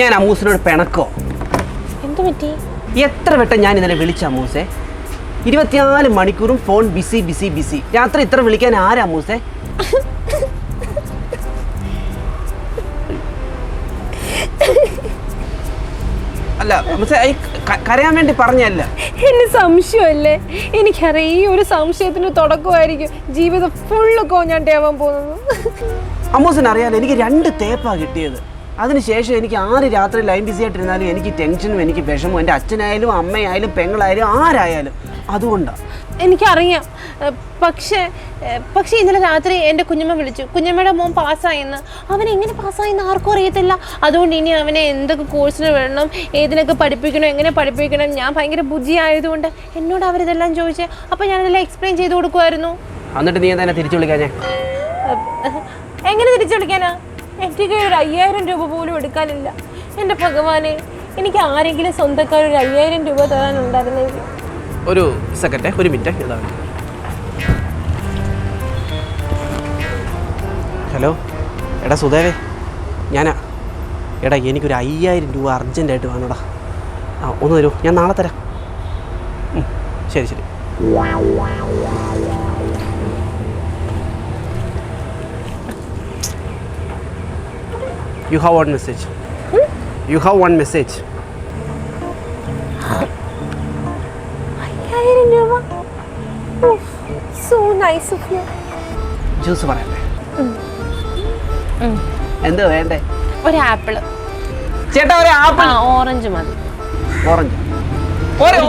ഞാൻ അമ്മൂസിനോട് പിണക്കോ? എന്തു പറ്റി? എത്ര വട്ടം ഞാൻ ഇന്നലെ വിളിച്ച അമ്മൂസെ ഇരുപത്തിനാല് മണിക്കൂറും ഫോൺ ബിസി ബിസി ബിസി രാത്രി ഇത്ര വിളിക്കാൻ ആരാ മൂസേ അല്ല കരയാൻ വേണ്ടി പറഞ്ഞല്ല എന്നെ സംശയമല്ലേ? എനിക്കറിയാം ഈ ഒരു സംശയത്തിന് തുടക്കമായിരിക്കും ജീവിതം ഫുള്ള് കോഞ്ഞാണ്ടാവാൻ പോകുന്നത്. അമ്മൂസിനറിയാലോ എനിക്ക് രണ്ട് തേപ്പാ കിട്ടിയത്. അതിനുശേഷം എനിക്ക് ആറ് രാത്രി ലൈൻ ബിസി ആയിട്ടിരുന്നാലും എനിക്ക് ടെൻഷനും എനിക്ക് വിഷമവും എന്റെ അച്ഛനായാലും അമ്മയായാലും പെങ്ങളായാലും ആരായാലും അതുകൊണ്ടാണ് എനിക്കറിയാം. പക്ഷേ പക്ഷേ ഇന്നലെ രാത്രി എന്റെ കുഞ്ഞമ്മ വിളിച്ചു. കുഞ്ഞമ്മയുടെ മോൻ പാസ്സായെന്ന്. അവൻ എങ്ങനെ പാസ്സായെന്ന് ആർക്കും അറിയത്തില്ല. അതുകൊണ്ട് ഇനി അവനെ എന്തൊക്കെ കോഴ്സിന് വേണം ഏതിനൊക്കെ പഠിപ്പിക്കണം എങ്ങനെ പഠിപ്പിക്കണം ഞാൻ ഭയങ്കര ബുദ്ധി ആയതുകൊണ്ട് എന്നോട് അവരിതെല്ലാം ചോദിച്ചേ. അപ്പോൾ ഞാനിതെല്ലാം എക്സ്പ്ലെയിൻ ചെയ്ത് കൊടുക്കുമായിരുന്നു എന്നിട്ട് നീ തന്നെ തിരിച്ചു വിളിക്കാനേ എങ്ങനെ തിരിച്ചു വിളിക്കാനാ? എന്റെ കയ്യിൽ ഒരു അയ്യായിരം രൂപ പോലും എടുക്കാനില്ല. എന്റെ ഭഗവാനെ എനിക്ക് ആരെങ്കിലും സ്വന്തക്കാർ ഒരു അയ്യായിരം രൂപ തരാനുണ്ടായിരുന്നെങ്കിൽ ഒരു സെക്കൻഡ് ഒരു മിനിറ്റ് ഹലോ എടാ സുധേവേ ഞാനാ എടാ എനിക്കൊരു അയ്യായിരം രൂപ അർജന്റായിട്ട് വേണോടാ. ആ ഒന്ന് തരുമോ ഞാൻ നാളെ തരാം. ശരി ശരി. You have one message. You have one message അയ്യായിരം രൂപ so nice of you juice പറയണ്ടേ എന്തോ വേണ്ടേ? ഒരു ആപ്പിൾ. ചേട്ടാ ഒരു ആപ്പിൾ. ഓറഞ്ച് മതി. ഓറഞ്ച്.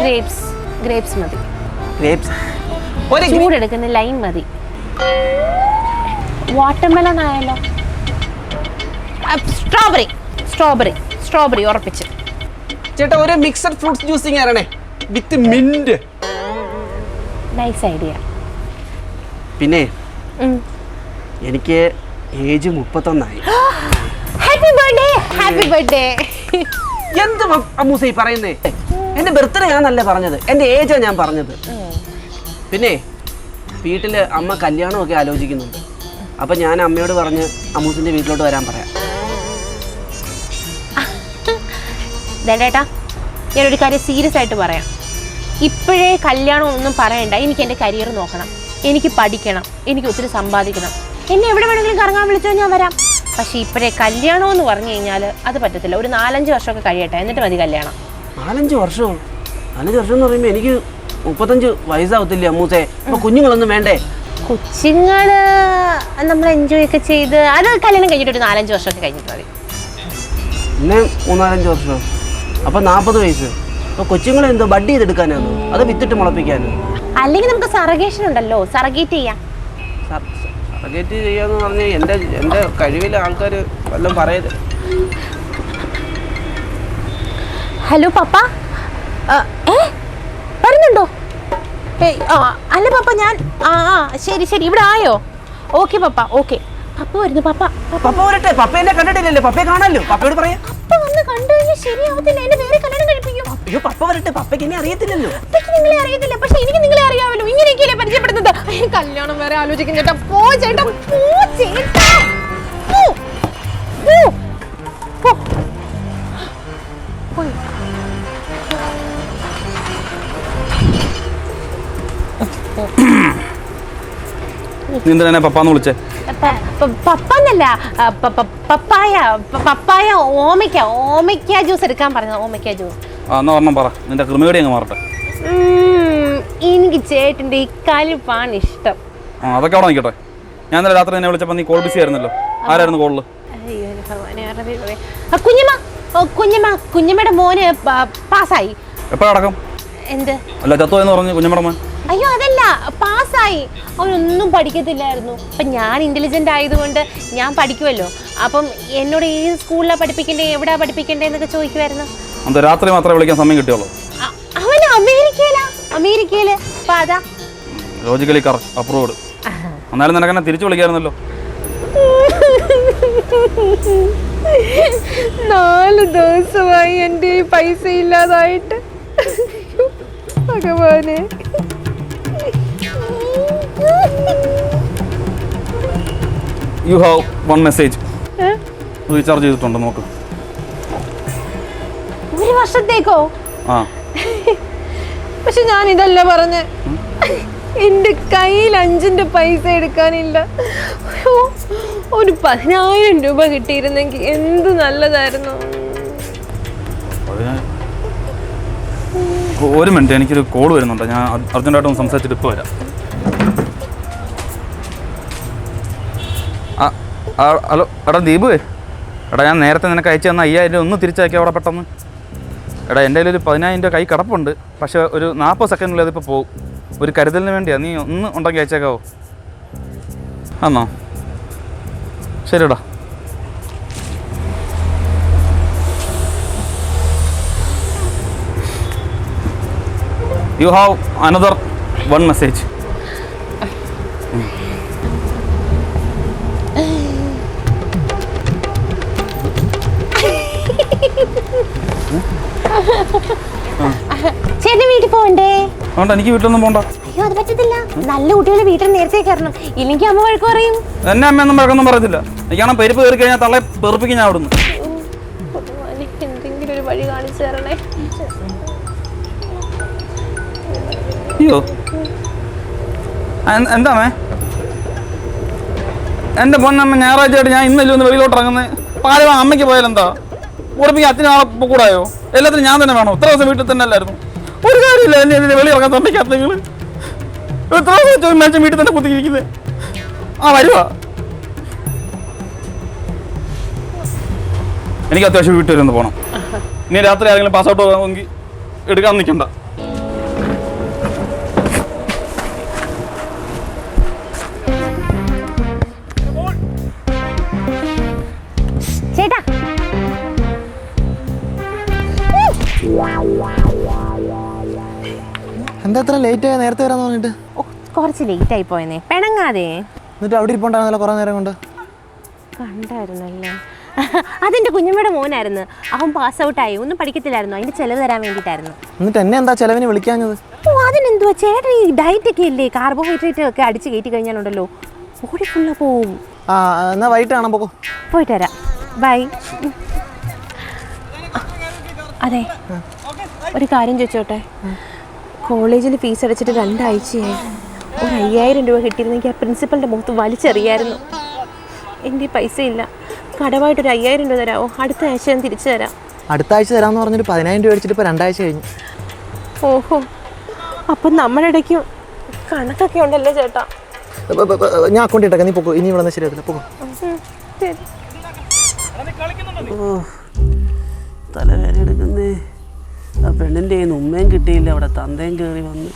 ഗ്രേപ്സ് ഗ്രേപ്സ് മതി. ഗ്രേപ്സ്. ഒരു ചൂടെടുക്കുന്ന ലൈം മതി. വാട്ടർമെലൺ ആയാലോ? സ്ട്രോബെറി സ്ട്രോബെറി സ്ട്രോബെറി ഉറപ്പിച്ച്. ചേട്ടാ ഒരു മിക്സഡ് ഫ്രൂട്ട്സ് ജ്യൂസ് ആരണേ. വിത്ത് മിന്റ് നൈസ് ഐഡിയ പിന്നെ എനിക്ക് ഏജ് മുപ്പത്തൊന്നായി. ഹാപ്പി ബർത്ത്ഡേ ഹാപ്പി ബർത്ത്ഡേ എന്ത് അമ്മൂസ ഈ പറയുന്നേ? എന്റെ ബർത്ത്ഡേ ഞാനല്ല പറഞ്ഞത്. എന്റെ ഏജാ ഞാൻ പറഞ്ഞത്. പിന്നെ വീട്ടിൽ അമ്മ കല്യാണമൊക്കെ ആലോചിക്കുന്നുണ്ട്. അപ്പൊ ഞാൻ അമ്മയോട് പറഞ്ഞ് അമ്മൂസിന്റെ വീട്ടിലോട്ട് വരാൻ പറയാം. ദേട്ടാ ഞാനൊരു കാര്യം സീരിയസ് ആയിട്ട് പറയാം. ഇപ്പോഴേ കല്യാണം ഒന്നും പറയണ്ട. എനിക്ക് എന്റെ കരിയർ നോക്കണം. എനിക്ക് പഠിക്കണം. എനിക്ക് ഒത്തിരി സമ്പാദിക്കണം. എന്നെ എവിടെ വേണമെങ്കിലും കറങ്ങാൻ വിളിച്ചോ ഞാൻ വരാം. പക്ഷേ ഇപ്പോഴേ കല്യാണം എന്ന് പറഞ്ഞു കഴിഞ്ഞാൽ അത് പറ്റത്തില്ല. ഒരു നാലഞ്ച് വർഷമൊക്കെ കഴിയട്ടെ എന്നിട്ട് മതി കല്യാണം. നാലഞ്ച് വർഷം? നാലഞ്ച് വർഷം എന്ന് പറയുമ്പോൾ എനിക്ക് മുപ്പത്തഞ്ച് വയസ്സാവത്തില്ലേ അമ്മൂസേ? അപ്പൊ കുഞ്ഞുങ്ങളൊന്നും വേണ്ടേ? കൊച്ചുങ്ങൾ നമ്മൾ എൻജോയ് ഒക്കെ ചെയ്ത് അത് കല്യാണം കഴിഞ്ഞിട്ട് ഒരു നാലഞ്ച് വർഷമൊക്കെ കഴിഞ്ഞിട്ട് മതി. മൂന്നാലഞ്ച് വർഷം. അപ്പൊ നാൽപ്പത് വയസ്സ്. അപ്പോൾ കൊച്ചുങ്ങളെ എന്തോ ബഡ് ചെയ്തെടുക്കാനാണ്. അത് വിത്തിട്ട് മുളപ്പിക്കാനോ. അല്ലെങ്കിൽ നമുക്ക് സറഗേഷൻ ഉണ്ടല്ലോ. സറഗേറ്റ് ചെയ്യാം. സറഗേറ്റ് ചെയ്യാന്ന് പറഞ്ഞാൽ എന്റെ എന്റെ കഴിവിലെ ആൾക്കാർ വല്ലതും പറയരുത് ഹലോ പപ്പ. ഏ? വരുന്നുണ്ടോ? അല്ല പപ്പ ഞാൻ ആ ആ ശരി ശരി. ഇവിടെ ആയോ? ഓക്കെ പപ്പ ഓക്കെ. പപ്പ വരുന്നു പപ്പ പപ്പ വരട്ടെ പപ്പ എന്നെ കണ്ടിട്ടില്ലല്ലോ പപ്പയെ കാണാമല്ലോ പപ്പയോട് പറയാം പപ്പ വന്ന് കണ്ടു കഴിഞ്ഞാൽ ശരിയാവത്തില്ല എന്നെ വേറെ കല്യാണം കഴിപ്പിക്കും അയ്യോ പപ്പ വരട്ടെ പപ്പയ്ക്ക് എന്നെ അറിയത്തില്ലല്ലോ പപ്പയ്ക്ക് നിങ്ങളെ അറിയത്തില്ല പക്ഷെ എനിക്ക് നിങ്ങളെ അറിയാമല്ലോ ഇങ്ങനെയൊക്കെയല്ലേ പരിചയപ്പെടുന്നത് കല്യാണം വേറെ ആലോചിക്കും ചേട്ടാ പോ ചേട്ടാ പോ ചേട്ടാ. പോ. പോ. പോയി. നീ എന്തിനാ എന്നെ പപ്പാന്ന് വിളിച്ചേ? പപ്പന്നല്ല പപ്പായ പപ്പായ ഓമയ്ക്ക ഓമയ്ക്ക ജ്യൂസ് എടുക്കാൻ പറഞ്ഞത് ഓമയ്ക്ക ജ്യൂസ്. ആ എന്നാ പറഞ്ഞ പറ. നിന്റെ കൃമികടി അങ്ങ് മാറട്ടെ. എനിക്ക് ചേട്ടന്റെ ഈ കലിപ്പാണ് ഇഷ്ടം. ആ അതൊക്കെ അവിടെ നിൽക്കട്ടെ ഞാൻ ഇന്നലെ രാത്രി എന്നെ വിളിച്ചപ്പോൾ നീ കോൾ ബിസി ആയിരുന്നല്ലോ. ആരായിരുന്നു കോളിൽ കുഞ്ഞമ്മ കുഞ്ഞമ്മ കുഞ്ഞമ്മയുടെ മോന് പാസ്സായി. എപ്പോഴടക്കം? എന്ത്? അല്ല ചത്തു എന്ന് പറഞ്ഞു കുഞ്ഞമ്മടെ മോൻ. അയ്യോ അതല്ല പാസ്സായി. അവനൊന്നും പഠിക്കത്തില്ലായിരുന്നു. അപ്പം ഞാൻ ഇന്റലിജന്റ് ആയതുകൊണ്ട് ഞാൻ പഠിക്കുമല്ലോ അപ്പം എന്നോട് ഈ സ്കൂളിലാണ് പഠിപ്പിക്കേണ്ടേ എവിടെയാണ് പഠിപ്പിക്കേണ്ടേ എന്നൊക്കെ ചോദിക്കുമായിരുന്നു അത് രാത്രി മാത്രമേ വിളിക്കാൻ സമയം കിട്ടിയുള്ളൂ. അവൻ അമേരിക്കയിലാ അമേരിക്കയിൽ അപ്പൊ അതാ. ലോജിക്കലി കറക്റ്റ് അപ്രൂവ്ഡ് എന്നാലും നിനക്ക് എന്നെ തിരിച്ചു വിളിക്കായിരുന്നല്ലോ. നാല് ദിവസമായി എന്റെ ഈ പൈസ ഇല്ലാതായിട്ട്. ഭഗവാനെ. You have one message recharge ചെയ്തിട്ടുണ്ട് നോക്ക്. ഒരു വർഷത്തേക്കോ? ആ. പക്ഷെ ഞാൻ ഇതല്ല പറഞ്ഞ. എന്റെ കയ്യിൽ അഞ്ചിന്റെ പൈസ എടുക്കാനില്ല. ഒരു പതിനായിരം രൂപ കിട്ടിയിരുന്നെങ്കിൽ എന്ത് നല്ലതായിരുന്നു. ഒരു മിനിറ്റ് എനിക്കൊരു കോൾ വരുന്നുണ്ട്. ഞാൻ അർജന്റായിട്ടൊന്ന് സംസാരിച്ചിട്ട് ഇപ്പോൾ വരാം ആ, ആ, ഹലോ എടാ ദീപ്. എടാ ഞാൻ നേരത്തെ നിനക്ക് അയച്ചു തന്ന അയ്യായിരം രൂപ ഒന്ന് തിരിച്ചയക്കാം അവിടെ പെട്ടെന്ന്. എടാ എന്റെ കയ്യിൽ ഒരു പതിനായിരം രൂപ കൈ കിടപ്പുണ്ട്. പക്ഷേ ഒരു നാൽപ്പത് സെക്കൻഡിൽ അതിപ്പോൾ പോകും. ഒരു കരുതലിന് വേണ്ടിയാണ് നീ ഒന്ന് ഉണ്ടെങ്കിൽ അയച്ചേക്കാവോ? ആന്നോ? ശരിടാ you have another one message അതുകൊണ്ട് എനിക്ക് വീട്ടിലൊന്നും പോകണ്ട അയ്യോ അത് പറ്റത്തില്ല. നല്ല കുട്ടികൾ വീട്ടിൽ നേരത്തെ കയറണം. ഇല്ലെങ്കിൽ അമ്മ വഴക്ക് പറയും. എന്നെ അമ്മയൊന്നും വഴക്കൊന്നും പറയത്തില്ല. എനിക്കാണ് പരിപ്പ് കയറി കഴിഞ്ഞാൽ തള്ളെ പെറുപ്പിക്കും ഞാൻ അവിടുന്ന്. എന്തെങ്കിലും ഒരു വഴി കാണിച്ചു തരണേ. അയ്യോ. എ- എന്താമേ എന്റെ പൊന്നമ്മ ഞായറാഴ്ച ആയിട്ട് ഞാൻ ഇന്നല്ലേ ഒന്ന് വെളിയിലോട്ട് ഇറങ്ങുന്നത് പാലം അമ്മയ്ക്ക് പോയാലെന്താ? ഉറപ്പിക്കാൻ അച്ഛനും ആളെ കൂടായോ എല്ലാത്തിനും ഞാൻ തന്നെ വേണോ? ഇത്ര ദിവസം വീട്ടിൽ തന്നെ അല്ലായിരുന്നു. ഒരു കാര്യമില്ല എന്നെ ഇതിന് വെളി ഇറങ്ങാൻ സമ്മതിക്കാത്ത നിങ്ങൾ എത്ര വെച്ച് വീട്ടിൽ തന്നെ കുത്തിയിരിക്കുന്നത് ആ വരുവാ. എനിക്ക് അത്യാവശ്യം വീട്ടിൽ വരുന്നു പോകണം ഇനി രാത്രി ആരെങ്കിലും പാസ് ഔട്ട് പോകുമെങ്കിൽ എടുക്കാൻ നിൽക്കണ്ട എന്താ ഇത്ര ലേറ്റ് ആയ? നേരത്തെ വരാന്ന് പറഞ്ഞിട്ട്. ഓ കുറച്ച് ലേറ്റ് ആയി പോയെന്നേ. പെണങ്ങാതെ. എന്നിട്ട് അവിടെ ഇരിപ്പുണ്ടായിരുന്നല്ലോ കുറേ നേരം കൊണ്ട്. കണ്ടായിരുന്നല്ലേ. അതെന്റെ കുഞ്ഞമ്മയുടെ മോനായിരുന്നു. അവൻ പാസ് ഔട്ടായി ഒന്നും പഠിക്കത്തില്ലായിരുന്നു. അതിന്റെ ചെലവ് തരാൻ വേണ്ടിയിട്ടായിരുന്നു. എന്നിട്ട് എന്നെ എന്താ ചെലവിന് വിളിക്കാഞ്ഞത്? ഓ അതിനെന്തുവാ? ചേട്ടൻ ഈ ഡയറ്റ് ഒക്കെ ഇല്ലേ കാർബോഹൈഡ്രേറ്റ് ഒക്കെ അടിച്ച് കയറ്റി കഴിഞ്ഞാലുണ്ടല്ലോ. ബോഡി ഫുള്ള് പോവും. ആ എന്നാ വൈകിട്ട് കാണാൻ പോക്കോ. പോയിട്ട് വരാം. ബൈ അതെ. ഒരു കാര്യം ചോദിച്ചോട്ടെ? കോളേജിൽ ഫീസ് അടച്ചിട്ട് രണ്ടാഴ്ചയായി. ഒരു അയ്യായിരം രൂപ കിട്ടിയിരുന്നെങ്കിൽ ആ പ്രിൻസിപ്പളിന്റെ മുഖത്ത് വലിച്ചെറിയായിരുന്നു. എന്റെ പൈസ ഇല്ല കടമായിട്ട് ഒരു അയ്യായിരം രൂപ തരാമോ അടുത്ത ആഴ്ച ഞാൻ തിരിച്ചു തരാം. അടുത്ത ആഴ്ച തരാമെന്ന് പറഞ്ഞിട്ട് പതിനായിരം രൂപ അടിച്ചിട്ട് ഇപ്പോൾ രണ്ടാഴ്ച കഴിഞ്ഞു. ഓഹോ. അപ്പം നമ്മുടെ ഇടയ്ക്ക് കണക്കൊക്കെ ഉണ്ടല്ലോ ചേട്ടാ. ഞാൻ അക്കൗണ്ട് ഇട്ടേക്കാം. നീ പോകും ഇനി ഇവിടെ നിന്ന് ശരിയാവില്ല പോകും തലവേദന എടുക്കുന്നേ. ആ പെണ്ണിന്റെ കയ്യിൽ നിന്ന് ഉമ്മയും കിട്ടിയില്ല. അവിടെ തന്തയും കയറി വന്ന്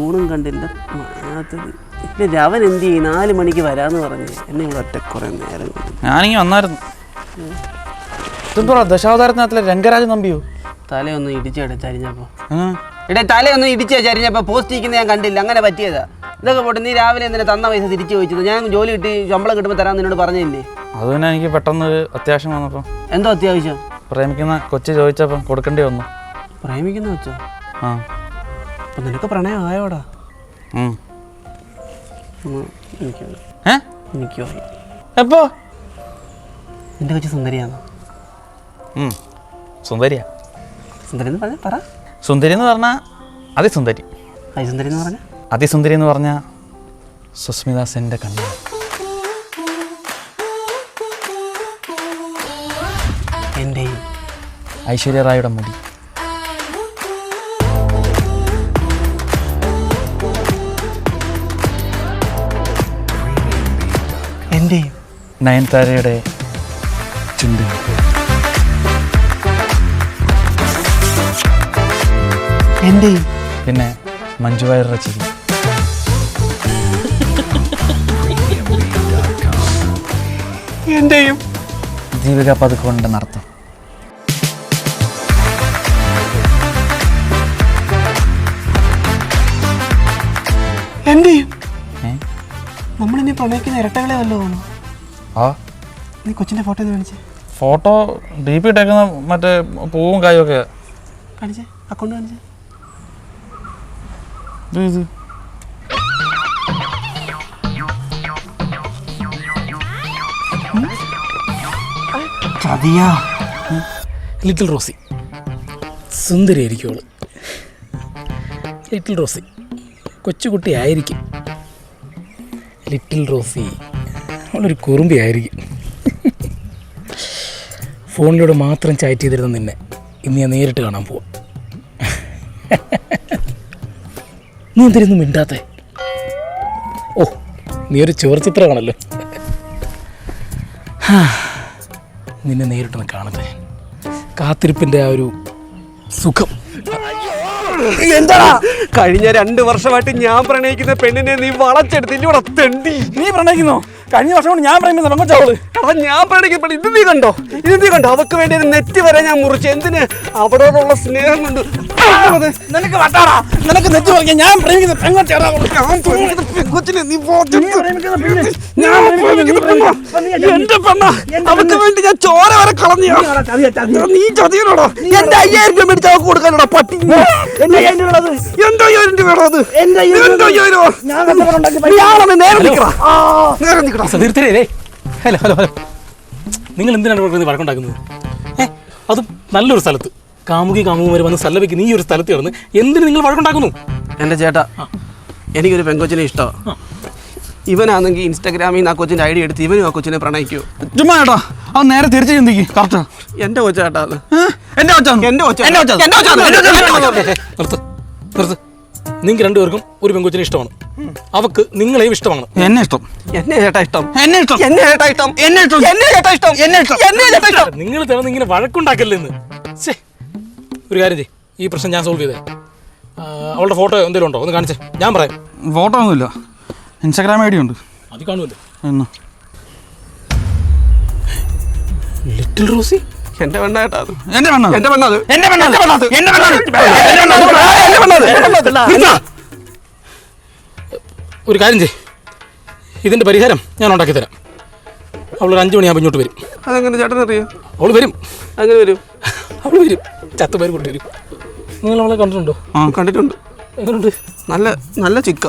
ഊണും കണ്ടില്ല. മാത്തത് പിന്നെ രവൻ എന്ത് ചെയ്യും? നാല് മണിക്ക് വരാമെന്ന് പറഞ്ഞു എന്നെ ഇവിടെ ഒറ്റ കുറേ നേരം ഞാനീ വന്നായിരുന്നു. ഇതെന്തോടാ ദശാവതാരത്തിനകത്തിലെ രംഗരാജൻ നമ്പിയോ? തലയൊന്നും ഇടിച്ചേടെ ചരിഞ്ഞപ്പോൾ ഇടേ തലയൊന്നും ഇടിച്ച ചരിഞ്ഞപ്പോൾ പോസ്റ്റ് ഇരിക്കുന്ന ഞാൻ കണ്ടില്ല. അങ്ങനെ പറ്റിയതാ. ഇതൊക്കെ പോട്ടെ നീ രാവിലെ എന്തിനാ തന്ന പൈസ തിരിച്ചു ചോദിച്ചത്? ഞാൻ ജോലി കിട്ടി ശമ്പളം കിട്ടുമ്പോൾ തരാൻ നിന്നോട് പറഞ്ഞില്ലേ? അത് തന്നെ എനിക്ക് പെട്ടെന്ന് അത്യാവശ്യം വന്നപ്പോൾ എന്തോ അത്യാവശ്യം? പ്രേമിക്കുന്ന കൊച്ചു ചോദിച്ചപ്പം കൊടുക്കേണ്ടി വന്നു. പ്രേമിക്കുന്ന വെച്ചോ ആ. അപ്പം നിനക്ക് പ്രണയം ആയോടാ? എനിക്ക് എനിക്കോ എപ്പോ? നിന്റെ കൊച്ചു സുന്ദരിയാണോ. സുന്ദരിയാ. സുന്ദരി എന്ന് പറഞ്ഞ പറ. സുന്ദരി എന്ന് പറഞ്ഞാ അതിസുന്ദരി. അതിസുന്ദരി എന്ന് പറഞ്ഞ? അതിസുന്ദരി എന്ന് പറഞ്ഞാൽ സുസ്മിത സെന്റെ കണ്ണു. എന്റെയും ഐശ്വര്യ റായുടെ മുടി. നയൻതാരയുടെ ചുണ്ട് എന്റെയും പിന്നെ മഞ്ജു വാര്യരുടെ ചിരി എന്റെയും ദീപിക പതുക്കോണിന്റെ നടത്തം. എന്റെയും നമ്മളിനി പ്രണയിക്കുന്ന ഇരട്ടകളെ വല്ലോ ആ? നീ കൊച്ചിന്റെ ഫോട്ടോ ഒന്ന് കാണിച്ചേ. ഫോട്ടോ ഡി പി ഇട്ടേക്കുന്ന മറ്റേ പൂവും കായും ഒക്കെ. കാണിച്ചേ അക്കൗണ്ട് കാണിച്ചേ. ഇത് ഇത്. ചതിയാ. Little Rossi. സുന്ദരിയായിരിക്കും അവൾ ലിറ്റിൽ റോസി. കൊച്ചുകുട്ടി ആയിരിക്കും ലിറ്റിൽ റോസി. അവളൊരു കുറുമ്പി ആയിരിക്കും ഫോണിലൂടെ മാത്രം ചാറ്റ് ചെയ്തിരുന്ന നിന്നെ. ഇന്ന് ഞാൻ നേരിട്ട് കാണാൻ പോവാം. നീ എന്തിരുന്നു മിണ്ടാത്തെ? ഓ നീ ഒരു ചുവർച്ചിത്രമാണല്ലോ ഹാ, നിന്നെ നേരിട്ടൊന്ന് കാണട്ടെ. കാത്തിരിപ്പിന്റെ ആ ഒരു സുഖം. എന്താ കഴിഞ്ഞ രണ്ട് വർഷമായിട്ട് ഞാൻ പ്രണയിക്കുന്ന പെണ്ണിനെ നീ വളച്ചെടുത്തില്ലൂടെ തെണ്ടി. നീ പ്രണയിക്കുന്നോ? കഴിഞ്ഞ വർഷം കൊണ്ട് ഞാൻ പറയുന്നത് പെങ്കൊച്ചവൾ എടാ ഞാൻ പെണ്ണ് ഇത് നീ കണ്ടോ? ഇത് നീ കണ്ടോ? അവക്ക് വേണ്ടി ഒരു നെറ്റ് വരെ ഞാൻ മുറിച്ച്. എന്തിന്? അവിടോടുള്ള സ്നേഹം കൊണ്ട്. നിനക്ക് വട്ടാടാ. നിനക്ക് നെറ്റ് പറഞ്ഞ ഞാൻ പ്രേമിക്കുന്ന പെങ്കൊച്ചാടാ പെങ്കൊച്ചിനെ നീ ഞാൻ പെണ്ണാ. എന്റെ പെണ്ണ. അവക്ക് വേണ്ടി ഞാൻ ചോര വരെ കളഞ്ഞു നീ ചതിയനോടോ എന്റെ അയ്യായിരം രൂപ മേടിച്ച് അവക്ക് കൊടുക്കാനോടാ പട്ടി എന്റെ എന്റെ അയ്യായിരം രൂപ അത് എന്റെ അയ്യായിരോ നേരെ നിക്കടാ. നേരെ നിക്കടാ. തീർച്ചയായും ഹലോ ഹലോ ഹലോ. നിങ്ങൾ എന്തിനാണ് ഇവിടെ വഴക്കുണ്ടാക്കുന്നത് ഏ അതും നല്ലൊരു സ്ഥലത്ത്. കാമുകി കാമുകന്മാർ വന്ന് സല്ലപിക്ക് നീ ഒരു സ്ഥലത്ത് കിടന്ന് എന്തിന് നിങ്ങൾ വഴക്കുണ്ടാക്കുന്നു എന്റെ ചേട്ടാ എനിക്കൊരു പെങ്കൊച്ചിനെ ഇഷ്ടമാണ് ഇവനാണെങ്കിൽ ഇൻസ്റ്റാഗ്രാമിൽ നിന്ന് ആ കൊച്ചിന്റെ ഐ ഡി എടുത്ത് ഇവനും ആ കൊച്ചിനെ പ്രണയിക്കൂ. ചുമ്മാ ചേട്ടാ അത് നേരെ തിരിച്ചു ചിന്തിക്കും കറക്റ്റാ എന്റെ കൊച്ചാട്ടാ അത്. എന്റെ കൊച്ചാണ്? എന്റെ കൊച്ചാണ്. കൊച്ചാണ്. കൊച്ചാണ്. നിർത്ത് നിർത്ത്. നിങ്ങൾക്ക് രണ്ടുപേർക്കും ഒരു പെങ്കൊച്ചിനെ ഇഷ്ടമാണ്. അവക്ക് നിങ്ങളെയും ഇഷ്ടമാണ്. എന്നെ ഇഷ്ടം. എന്നെ ചേട്ടാ ഇഷ്ടം. എന്നെ ഇഷ്ടം. എന്നെ ചേട്ടാ ഇഷ്ടം. എന്നെ ഇഷ്ടം. എന്നെ ചേട്ടാ ഇഷ്ടം. എന്നെ ഇഷ്ടം. എന്നെ ചേട്ടാ ഇഷ്ടം. നിങ്ങൾ തന്നെ ഇങ്ങനെ വഴക്കുണ്ടാക്കല്ലെന്ന്. ശേ ഒരു കാര്യം ചെയ് ഈ പ്രശ്നം ഞാൻ സോൾവ് ചെയ്തേ. അവളുടെ ഫോട്ടോ എന്തെങ്കിലും ഉണ്ടോ? ഒന്ന് കാണിച്ചേ. ഞാൻ പറയാം. ഫോട്ടോ ഒന്നുമില്ല. ഇൻസ്റ്റാഗ്രാം ഐ ഡി ഉണ്ട്. അത് കാണുമല്ലോ. എന്നാ ലിറ്റിൽ റോസി? എന്റെ അത് എന്റെ പെണ്ണത് എന്റെ പെണ്ണത് എന്റെ പെണ്ണത് എന്റെ പെണ്ണത് എന്റെ പെണ്ണത് ഒരു കാര്യം ചെയ് ഇതിന്റെ പരിഹാരം ഞാൻ ഉണ്ടാക്കി തരാം അവളൊരു അഞ്ചു മണിയാകുമ്പോൾ ഇങ്ങോട്ട് വരും അതെങ്ങനെ ചേട്ടൻ അറിയോ അവൾ വരും അങ്ങനെ വരും അവൾ വരും ചത്തുപേർ കൊണ്ട് വരും നിങ്ങൾ അവളെ കണ്ടിട്ടുണ്ടോ കണ്ടിട്ടുണ്ട് എങ്ങനെയുണ്ട് നല്ല നല്ല ചിക്ക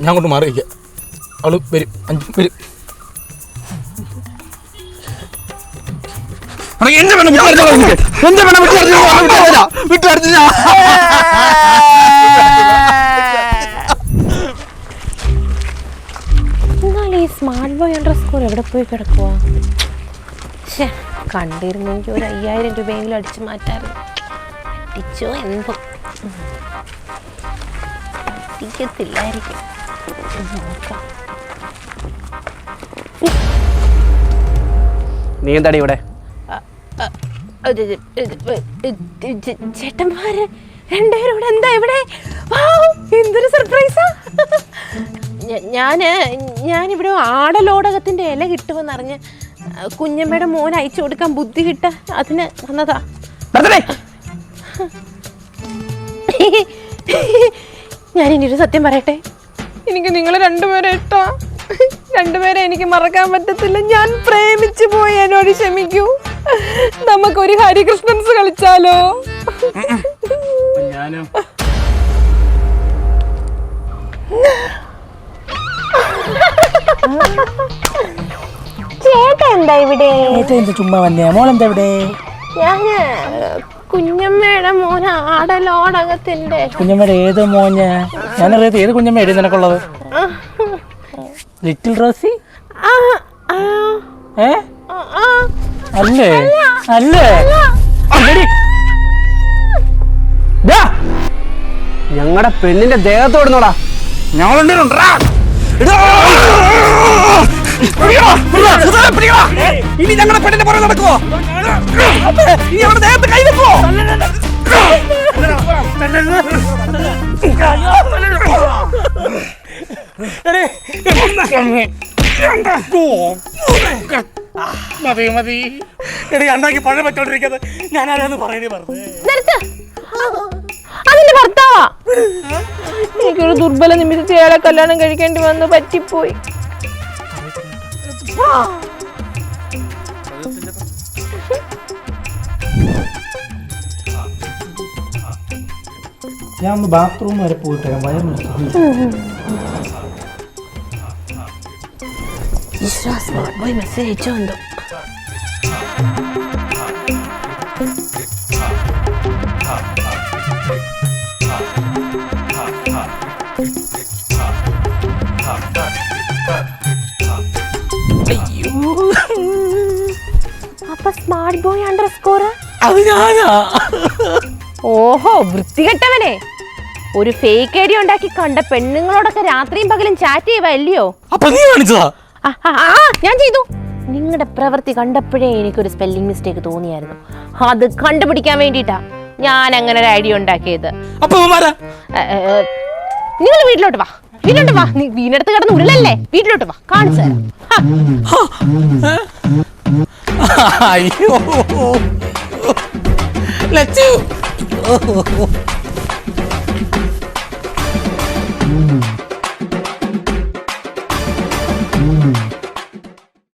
ഞാൻ കൊണ്ട് മാറിയിരിക്കുക അവൾ വരും അഞ്ച് വരും എന്റെ പെണ്ണ വിട്ടു എന്റെ പെണ്ണ വിട്ടു വിട്ടു ഈ സ്മാർട്ട് ബോയ് അണ്ടർ സ്കോർ എവിടെ പോയി കിടക്കുവാ? ശ്ശേ കണ്ടിരുന്നെങ്കിൽ ഒരു അയ്യായിരം രൂപയെങ്കിലും അടിച്ചു മാറ്റാറ് അടിച്ചോ എന്തോ. അടിക്കത്തില്ലായിരിക്കും നോക്കാം. നീ എന്താടി ഇവിടെ? ചേട്ടന്മാര് രണ്ടുപേരും ഇവിടെ എന്താ ഇവിടെ? എന്തൊരു സർപ്രൈസാ ഞാൻ ഞാനിവിടെ ആടലോടകത്തിന്റെ ഇല കിട്ടുമെന്നറിഞ്ഞ് കുഞ്ഞമ്മയുടെ മോൻ അയച്ചു കൊടുക്കാൻ ബുദ്ധി കിട്ട അതിന് വന്നതാ. ഞാൻ ഇനി ഒരു സത്യം പറയട്ടെ? എനിക്ക് നിങ്ങൾ രണ്ടുപേരെ ഇഷ്ടമാ. രണ്ടുപേരെ എനിക്ക് മറക്കാൻ പറ്റത്തില്ല. ഞാൻ പ്രേമിച്ചു പോയി എന്നോട് ക്ഷമിക്കൂ. നമുക്കൊരു ഹരികൃഷ്ണൻസ് കളിച്ചാലോ? ഞാനും. ചേട്ടാ എന്താ ഇവിടെ? എന്താ ചുമ്മാ വന്നേ? മോളെന്താ ഇവിടെ? ഞാൻ കുഞ്ഞമ്മയുടെ മോൻ ആടലോടകത്തിന്റെ കുഞ്ഞമ്മയുടെ ഏത് മോഞ്ഞ ഞാനറിയാത്ത ഏത് കുഞ്ഞമ്മ എഴുതി നിനക്കുള്ളത് ലിറ്റിൽ റോസി ആ, ആ, ഏ. അല്ലേ? അല്ലേ? അല്ലെടി. ഞങ്ങളുടെ പെണ്ണിന്റെ ദേഹത്തോടുന്നോടാ ഞങ്ങളുണ്ടാ ഇനി ഞങ്ങളുടെ പെണ്ണിന്റെ പുറകെ നടക്കുവോ? ഇനി അവിടെ ദേഹത്ത് കൈ വെക്കുവോ? മതി മതി. എടി അണ്ടാക്കി പഴം വെച്ചോണ്ടിരിക്കുന്നത്. ഞാൻ ആരാന്ന് പറയുന്നത് പറഞ്ഞു നിർത്ത്. അതിന്റെ ഭർത്താവാ. എനിക്കൊരു ദുർബല നിമിഷത്തിൽ അയാളെ കല്യാണം കഴിക്കേണ്ടി വന്നു പറ്റിപ്പോയി. ഞാൻ ഒന്ന് ബാത്റൂം വരെ പോയിട്ട് വയറിന് ഈശ്വരാസ് പോയി മെസ്സേജ് അയച്ചോണ്ടോ അപ്പൊ സ്മാർട്ട് ബോയ് അണ്ടർ സ്കോർ ഓഹോ വൃത്തികെട്ടവനെ. ഒരു ഫേക്ക് ഐഡിയ ഉണ്ടാക്കി കണ്ട പെണ്ണുങ്ങളോടൊക്കെ രാത്രിയും പകലും ചാറ്റ് ചെയ്യുവല്ലയോ അപ്പൊ നീ കാണിച്ചതാ? ഞാൻ ചെയ്തു. നിങ്ങളുടെ പ്രവൃത്തി കണ്ടപ്പോഴേ എനിക്കൊരു സ്പെല്ലിംഗ് മിസ്റ്റേക്ക് തോന്നിയായിരുന്നു. അത് കണ്ടുപിടിക്കാൻ വേണ്ടിട്ടാ ഞാൻ അങ്ങനെ ഒരു ഐഡിയ ഉണ്ടാക്കിയത്. നിങ്ങൾ വീട്ടിലോട്ട് വാ. വീട്ടിലോട്ട് വാ. നീ വീടിനടുത്ത് കിടന്ന് ഉരുളല്ലേ? വീട്ടിലോട്ട് വാ. കാണിച്ചു അയ്യോ. ലച്ചു.